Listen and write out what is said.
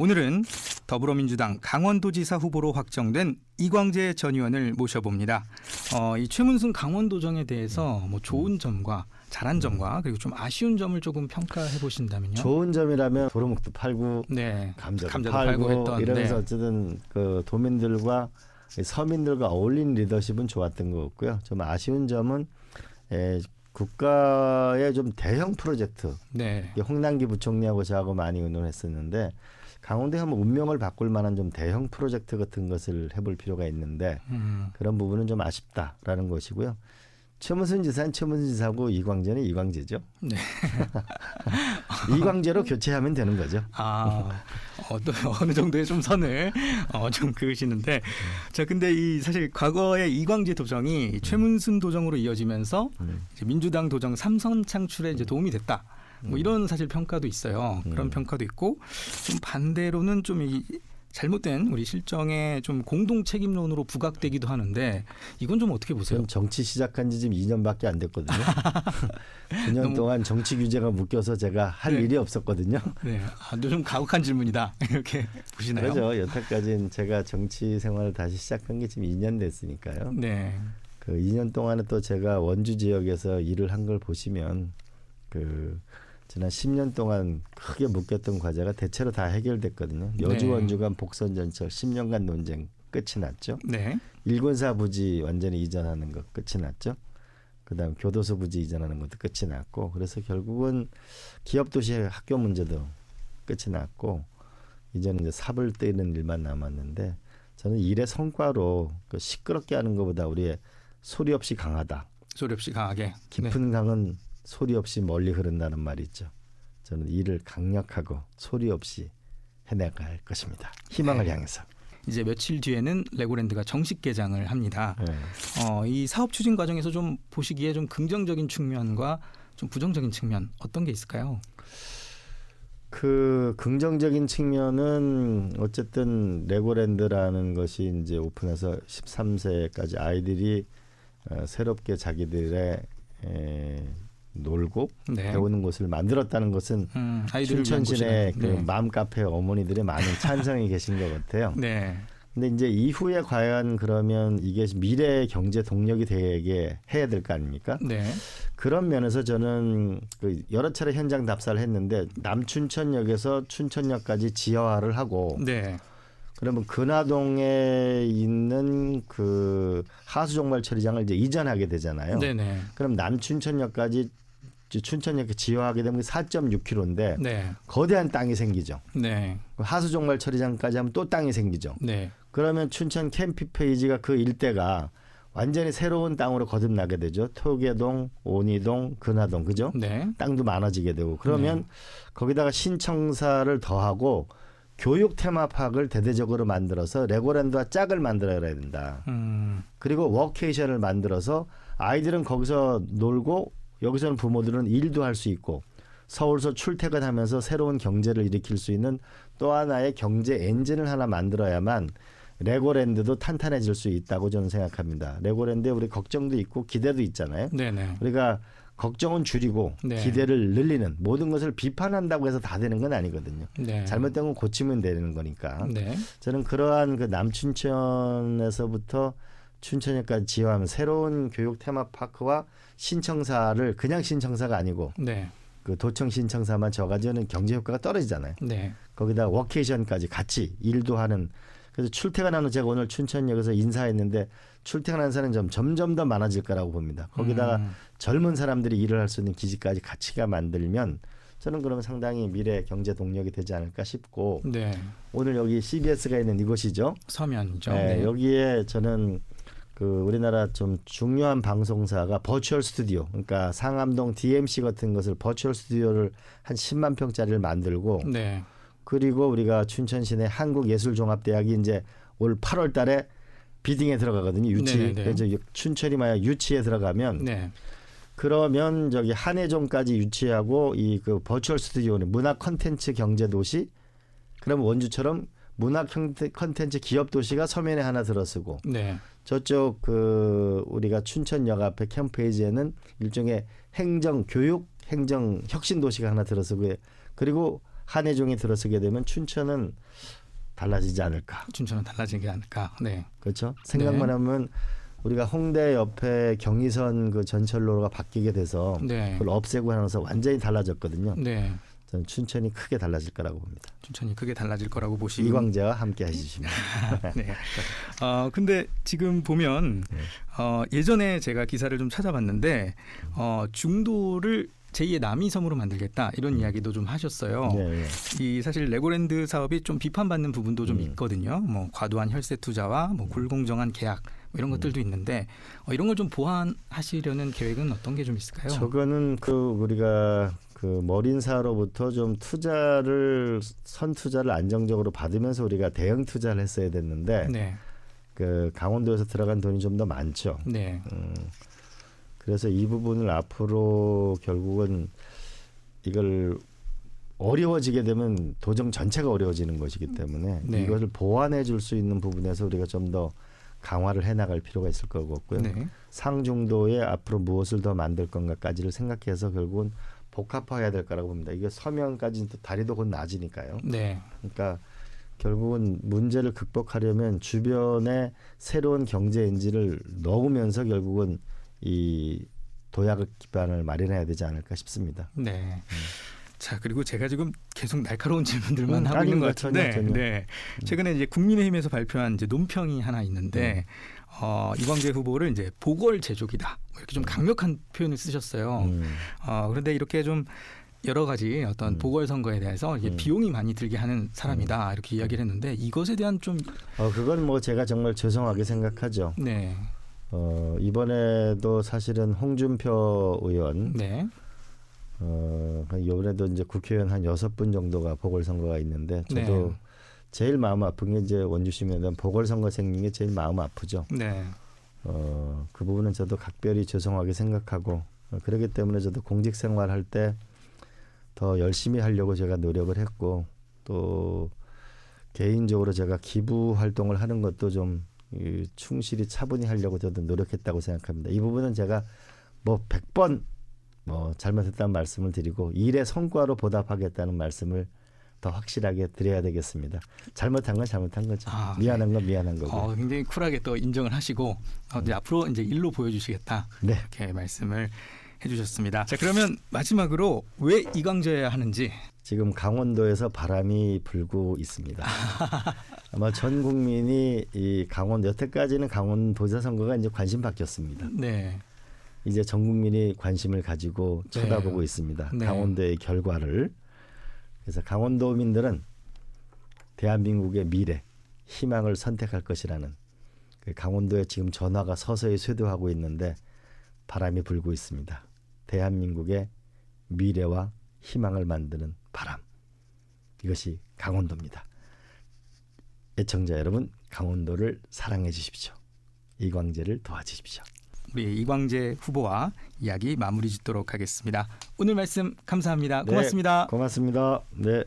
오늘은 더불어민주당 강원도지사 후보로 확정된 이광재 전 의원을 모셔봅니다. 어, 이 최문순 강원도정에 대해서 뭐 좋은 점과 잘한 점과 그리고 좀 아쉬운 점을 조금 평가해 보신다면요. 좋은 점이라면 도로묵도 팔고 네, 감자도, 감자도 팔고, 팔고 했던, 이러면서 네. 어쨌든 그 도민들과 이 서민들과 어울리는 리더십은 좋았던 것 같고요. 좀 아쉬운 점은 에, 국가의 좀 대형 프로젝트 네, 홍남기 부총리하고 저하고 많이 의논했었는데 강원도에 한번 운명을 바꿀 만한 좀 대형 프로젝트 같은 것을 해볼 필요가 있는데 음, 그런 부분은 좀 아쉽다라는 것이고요. 최문순 지사는 최문순 지사고 이광재는 이광재죠. 네. 이광재로 교체하면 되는 거죠. 아, 어, 또 어느 정도의 좀 선을 어, 좀 그으시는데, 자, 근데 이 사실 과거에 이광재 도정이 최문순 도정으로 이어지면서 음. 민주당 도정 삼선 창출에 이제 도움이 됐다. 뭐 이런 사실 평가도 있어요. 그런 음. 평가도 있고 좀 반대로는 좀 이 잘못된 우리 실정의 좀 공동 책임론으로 부각되기도 하는데 이건 좀 어떻게 보세요? 전 정치 시작한 지 지금 2년밖에 안 됐거든요. 9년 너무- 동안 정치 규제가 묶여서 제가 할 네. 일이 없었거든요. 네, 아, 좀 가혹한 질문이다 이렇게 보시나요? 그렇죠. 여태까지는 제가 정치 생활을 다시 시작한 게 지금 2년 됐으니까요. 네, 그 2년 동안에 또 제가 원주 지역에서 일을 한 걸 보시면 그 지난 10년 동안 크게 묶였던 과제가 대체로 다 해결됐거든요. 여주 네. 원주 간 복선 전철 10년간 논쟁 끝이 났죠. 네, 일군사 부지 완전히 이전하는 것 끝이 났죠. 그다음 교도소 부지 이전하는 것도 끝이 났고 그래서 결국은 기업 도시 학교 문제도 끝이 났고 이제는 이제 삽을 떼는 일만 남았는데 저는 일의 성과로 그 시끄럽게 하는 것보다 우리의 소리 없이 강하다. 소리 없이 강하게. 네. 깊은 강은 소리 없이 멀리 흐른다는 말이 있죠. 저는 일을 강력하고 소리 없이 해내갈 것입니다. 희망을 네. 향해서. 이제 며칠 뒤에는 레고랜드가 정식 개장을 합니다. 네. 어, 이 사업 추진 과정에서 좀 보시기에 좀 긍정적인 측면과 좀 부정적인 측면 어떤 게 있을까요? 그 긍정적인 측면은 어쨌든 레고랜드라는 것이 이제 오픈해서 13세까지 아이들이 어, 새롭게 자기들의 에, 놀고 네. 배우는 곳을 만들었다는 것은 음, 춘천시내 그 곳이다. 맘카페 어머니들의 많은 찬성이 계신 것 같아요. 네. 네. 근데 이제 이후에 과연 그러면 이게 미래의 경제 동력이 되게 해야 될 거 아닙니까? 네. 그런 면에서 저는 그 여러 차례 현장 답사를 했는데 남춘천역에서 춘천역까지 지하화를 하고 네. 그러면 근화동에 있는 그 하수종말 처리장을 이제 이전하게 되잖아요. 네. 네. 그럼 남춘천역까지 춘천역에 지하화하게 되면 4.6km인데 네. 거대한 땅이 생기죠. 네. 하수종말 처리장까지 하면 또 땅이 생기죠. 네. 그러면 춘천 캠피 페이지가 그 일대가 완전히 새로운 땅으로 거듭나게 되죠. 토계동, 온이동, 근화동, 그죠? 네. 땅도 많아지게 되고 그러면 거기다가 신청사를 더하고 교육 테마파크를 대대적으로 만들어서 레고랜드와 짝을 만들어야 된다. 음. 그리고 워케이션을 만들어서 아이들은 거기서 놀고 여기서는 부모들은 일도 할 수 있고 서울서 출퇴근하면서 새로운 경제를 일으킬 수 있는 또 하나의 경제 엔진을 하나 만들어야만 레고랜드도 탄탄해질 수 있다고 저는 생각합니다. 레고랜드에 우리 걱정도 있고 기대도 있잖아요. 네. 네. 우리가 걱정은 줄이고 네. 기대를 늘리는 모든 것을 비판한다고 해서 다 되는 건 아니거든요. 네. 잘못된 건 고치면 되는 거니까. 네. 저는 그러한 그 남춘천에서부터 춘천역까지 지어하면 새로운 교육 테마파크와 신청사를 그냥 신청사가 아니고 네. 그 도청 신청사만 져가지고는 경제 효과가 떨어지잖아요. 네. 거기다 워케이션까지 같이 일도 하는 그래서 출퇴근하는 제가 오늘 춘천역에서 인사했는데 출퇴근하는 사람이 점, 점점 더 많아질 거라고 봅니다. 거기다가 음. 젊은 사람들이 일을 할 수 있는 기지까지 같이가 만들면 저는 그러면 상당히 미래 경제 동력이 되지 않을까 싶고 네. 오늘 여기 CBS가 있는 이곳이죠. 서면이죠. 네, 네. 여기에 저는 그 우리나라 좀 중요한 방송사가 버추얼 스튜디오, 그러니까 상암동 DMC 같은 것을 버추얼 스튜디오를 한 10만 평짜리를 만들고 네. 그리고 우리가 춘천 시내 한국예술종합대학이 이제 올 8월 달에 비딩에 들어가거든요. 유치. 네네네. 그래서 춘천이 만약 유치에 들어가면 네. 그러면 저기 한해종까지 유치하고 이 그 버추얼 스튜디오는 문화 컨텐츠 경제 도시 그러면 원주처럼 문화 컨텐- 컨텐츠 기업 도시가 서면에 하나 들어서고 네. 저쪽 그 우리가 춘천역 앞에 캠페이지에는 일종의 행정 교육 행정 혁신 도시가 하나 들어서고 그리고 한해종이 들어서게 되면 춘천은 달라지지 않을까. 춘천은 달라지지 않을까. 네. 그렇죠? 생각만 네. 하면 우리가 홍대 옆에 경의선 그 전철로가 바뀌게 돼서 네. 그걸 없애고 하면서 완전히 달라졌거든요. 네. 저는 춘천이 크게 달라질 거라고 봅니다. 춘천이 크게 달라질 거라고 보시고 이광재와 함께 해주시면. 네. 어 근데 지금 보면 네. 어 예전에 제가 기사를 좀 찾아봤는데 어 중도를 제2의 남이섬으로 만들겠다 이런 이야기도 좀 하셨어요. 음. 네, 네. 이 사실 레고랜드 사업이 좀 비판받는 부분도 좀 음. 있거든요. 뭐 과도한 혈세 투자와 뭐 불공정한 계약 뭐 이런 것들도 있는데 어, 이런 걸 좀 보완하시려는 계획은 어떤 게 좀 있을까요? 저거는 그 우리가 그 머린사로부터 좀 투자를 선 투자를 안정적으로 받으면서 우리가 대형 투자를 했어야 됐는데 네, 그 강원도에서 들어간 돈이 좀 더 많죠. 네, 음, 그래서 이 부분을 앞으로 결국은 이걸 어려워지게 되면 도정 전체가 어려워지는 것이기 때문에 네. 이것을 보완해 줄 수 있는 부분에서 우리가 좀 더 강화를 해 나갈 필요가 있을 것 같고요. 네, 상중도에 앞으로 무엇을 더 만들 건가까지를 생각해서 결국은 복합화해야 될 거라고 봅니다. 이게 서면까지 또 다리도 곧 낮으니까요. 네, 그러니까 결국은 문제를 극복하려면 주변에 새로운 경제 엔진을 넣으면서 결국은 이 도약 기반을 마련해야 되지 않을까 싶습니다. 네. 자 그리고 제가 지금 계속 날카로운 질문들만 음, 하고 있는 것 아닙니다. 전혀, 같은데, 전혀. 네. 최근에 이제 국민의힘에서 발표한 이제 논평이 하나 있는데 어, 이광재 후보를 이제 보궐 제조기다 뭐 이렇게 좀 강력한 표현을 쓰셨어요. 음, 어, 그런데 이렇게 좀 여러 가지 어떤 음. 보궐선거에 대해서 이게 음. 비용이 많이 들게 하는 사람이다 이렇게 이야기를 했는데 이것에 대한 좀 어, 그건 뭐 제가 정말 죄송하게 생각하죠. 네, 어, 이번에도 사실은 홍준표 의원 네, 어, 이번에도 이제 국회의원 한 여섯 분 정도가 보궐선거가 있는데 저도 네. 제일 마음 아픈 게 이제 원주시민단 보궐선거 생긴 게 제일 마음 아프죠. 네, 어, 그 부분은 저도 각별히 죄송하게 생각하고 어, 그렇기 때문에 저도 공직 생활할 때 더 열심히 하려고 제가 노력을 했고 또 개인적으로 제가 기부 활동을 하는 것도 좀 이, 충실히 차분히 하려고 저도 노력했다고 생각합니다. 이 부분은 제가 뭐 100번 뭐 잘못했다는 말씀을 드리고 일의 성과로 보답하겠다는 말씀을 더 확실하게 드려야 되겠습니다. 잘못한 건 잘못한 거죠. 아, 미안한 건 미안한 거고. 어, 굉장히 쿨하게 또 인정을 하시고 어, 이제 앞으로 이제 일로 보여주시겠다 네. 이렇게 말씀을 해주셨습니다. 자 그러면 마지막으로 왜 이광재야 하는지 지금 강원도에서 바람이 불고 있습니다. 아마 전 국민이 이 강원 여태까지는 강원도지사 선거가 이제 관심 바뀌었습니다. 네, 이제 전 국민이 관심을 가지고 네. 쳐다보고 있습니다. 네. 강원도의 결과를. 그래서 강원도민들은 대한민국의 미래, 희망을 선택할 것이라는 그 강원도에 지금 전화가 서서히 쇄도하고 있는데 바람이 불고 있습니다. 대한민국의 미래와 희망을 만드는 바람. 이것이 강원도입니다. 애청자 여러분, 강원도를 사랑해 주십시오. 이광재를 도와주십시오. 우리 이광재 후보와 이야기 마무리 짓도록 하겠습니다. 오늘 말씀 감사합니다. 네, 고맙습니다. 고맙습니다. 네.